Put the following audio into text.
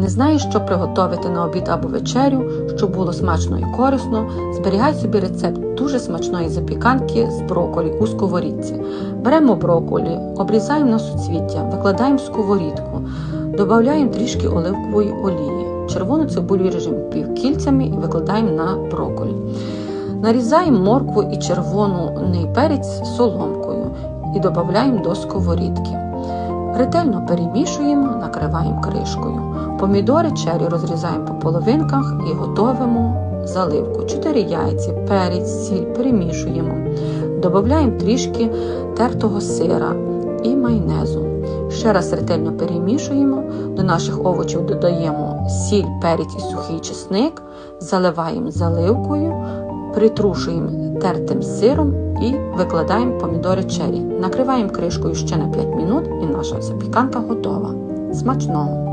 Не знаєш, що приготувати на обід або вечерю, щоб було смачно і корисно. Зберігай собі рецепт дуже смачної запіканки з броколі у сковорідці. Беремо броколі, обрізаємо на суцвіття, викладаємо в сковорідку, додаємо трішки оливкової олії. Червону цибулю ріжемо півкільцями і викладаємо на броколі. Нарізаємо моркву і червоний перець соломкою і додаємо до сковорідки. Ретельно перемішуємо, накриваємо кришкою. Помідори чері розрізаємо по половинках і готуємо заливку. 4 яйці, перець, сіль перемішуємо. Додаємо трішки тертого сира і майонезу. Ще раз ретельно перемішуємо. До наших овочів додаємо сіль, перець і сухий чесник, заливаємо заливкою, притрушуємо тертим сиром і викладаємо помідори чері. Накриваємо кришкою ще на 5 минут і наша запіканка готова. Смачного!